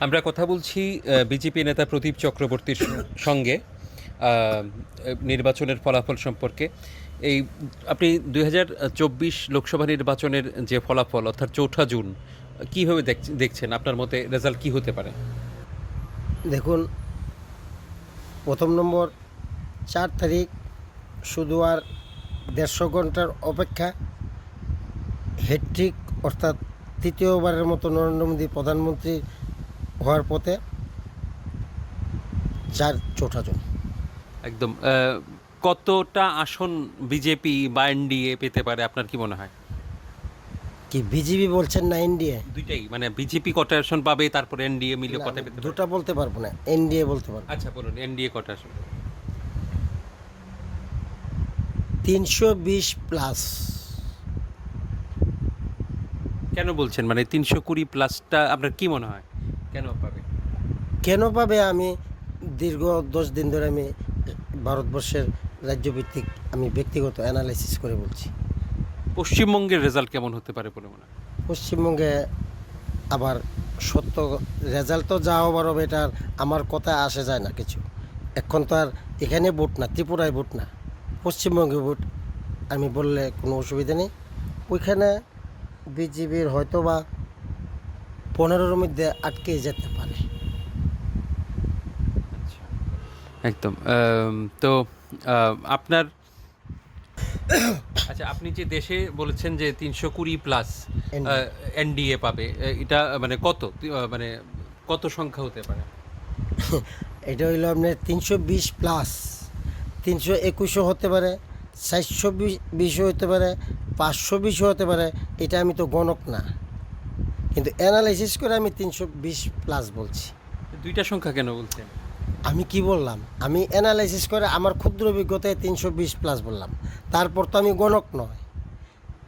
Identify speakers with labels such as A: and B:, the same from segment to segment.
A: আমরা কথা বলছি বিজেপি নেতা প্রদীপ চক্রবর্তীর সঙ্গে নির্বাচনের ফলাফল সম্পর্কে। এই আপনি দু হাজার চব্বিশ লোকসভা নির্বাচনের যে ফলাফল, অর্থাৎ চৌঠা জুন, কীভাবে দেখ- দেখছেন? আপনার মতে রেজাল্ট কী হতে পারে?
B: দেখুন, প্রথম নম্বর, চার তারিখ শুধু আর দেড়শো ঘণ্টার অপেক্ষা। হ্যাট্রিক অর্থাৎ তৃতীয়বারের মতো নরেন্দ্র মোদী প্রধানমন্ত্রী হওয়ার পথে চার চৌঠা জন।
A: একদম কতটা আসন বিজেপি বা এনডিএ পেতে পারে আপনার কি মনে হয়?
B: কি বিজেপি বলছেন না এনডিএ
A: দুইটাই মানে বিজেপি কটা আসন পাবে তারপরে এনডিএ মিলে কটা পেতে
B: দুটা বলতে পারব না এনডিএ বলতে পারব।
A: আচ্ছা বলুন এনডিএ কটা আসন?
B: তিনশো বিশ প্লাস।
A: কেন বলছেন? মানে তিনশো কুড়ি প্লাসটা আপনার কি মনে হয়? কেন পাবে?
B: কেন পাবে? আমি দীর্ঘ দশ দিন ধরে আমি ভারতবর্ষের রাজ্যভিত্তিক আমি ব্যক্তিগত অ্যানালাইসিস করে বলছি।
A: পশ্চিমবঙ্গের রেজাল্ট কেমন হতে পারে বলে মনে হয়?
B: পশ্চিমবঙ্গে আবার সত্য রেজাল্ট তো যা হবার হবে এটা আমার কথায় আসে যায় না কিছু। এখন তো আর এখানে ভোট না ত্রিপুরায় ভোট না। পশ্চিমবঙ্গে ভোট আমি বললে কোনো অসুবিধা নেই। ওইখানে বিজেপির হয়তো বা পনেরোর মধ্যে আটকে যেতে পারে।
A: আচ্ছা। একদম তো আপনার আচ্ছা আপনি যে দেশে বলেছেন যে তিনশো কুড়ি প্লাস এনডিএ পাবে এটা মানে কত? মানে কত সংখ্যা হতে পারে?
B: এটা হইল আপনার তিনশো বিশ প্লাস তিনশো একুশও হতে পারে চারশো বিশও হতে পারে পাঁচশো বিশও হতে পারে এটা আমি তো গণক না। কিন্তু অ্যানালাইসিস করে আমি তিনশো বিশ প্লাস বলছি।
A: দুইটা সংখ্যা কেন বলছেন?
B: আমি কি বললাম? আমি অ্যানালাইসিস করে আমার ক্ষুদ্র অভিজ্ঞতায় তিনশো বিশ প্লাস বললাম। তারপর তো আমি গণক নয়।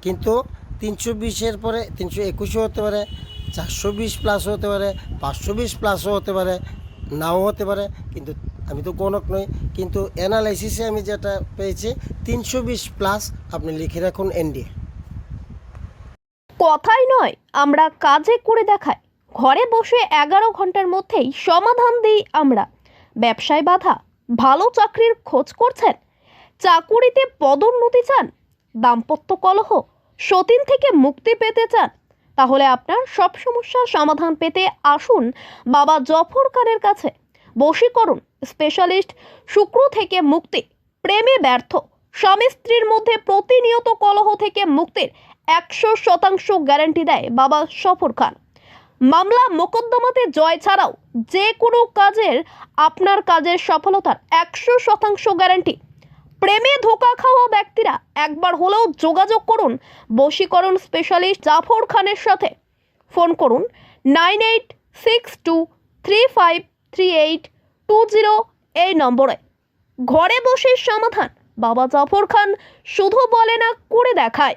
B: কিন্তু তিনশো বিশের পরে তিনশো একুশও হতে পারে চারশো বিশ প্লাসও হতে পারে পাঁচশো বিশ প্লাসও হতে পারে নাও হতে পারে কিন্তু আমি তো গণক নই। কিন্তু অ্যানালাইসিসে আমি যেটা পেয়েছি তিনশো বিশ প্লাস আপনি লিখে রাখুন এনডিএ
C: কথাই নয়, আমরা কাজে করে দেখাই। ঘরে বসে এগারো ঘণ্টার মধ্যেই সমাধান দিই আমরা। ব্যবসায় বাধা, ভালো চাকরির খোঁজ করছেন, চাকুরিতে পদোন্নতি চান, দাম্পত্য কলহ, সতীন থেকে মুক্তি পেতে চান। তাহলে আপনার সব সমস্যার সমাধান পেতে আসুন বাবা জফর খানের কাছে। বশীকরণ, স্পেশালিস্ট, শুক্র থেকে মুক্তি, প্রেমে ব্যর্থ, স্বামী স্ত্রীর মধ্যে প্রতিনিয়ত কলহ থেকে মুক্তির একশো শতাংশ গ্যারান্টি দেয় বাবা সফর খান। মামলা মোকদ্দমাতে জয় ছাড়াও যে কোনো কাজের আপনার কাজের সফলতার একশো শতাংশ গ্যারান্টি। প্রেমে ধোকা খাওয়া ব্যক্তিরা একবার হলেও যোগাযোগ করুন বশীকরণ স্পেশালিস্ট জাফর খানের সাথে। ফোন করুন nine eight six two three five three eight two zero এই নম্বরে। ঘরে বসে সমাধান বাবা জাফর খান শুধু বলে না, করে দেখায়।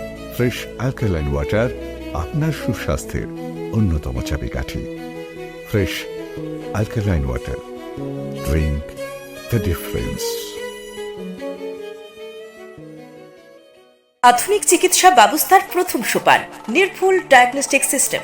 D: ফ্রেশ অ্যালকালাইন ওয়াটার আপনার সুস্বাস্থ্যের অন্যতম চাবিকাঠি। Fresh alkaline water drink the difference
E: আধুনিক চিকিৎসা ব্যবস্থার প্রথম সোপান, নির্ভুল ডায়াগনস্টিক সিস্টেম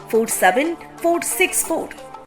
E: 47 464.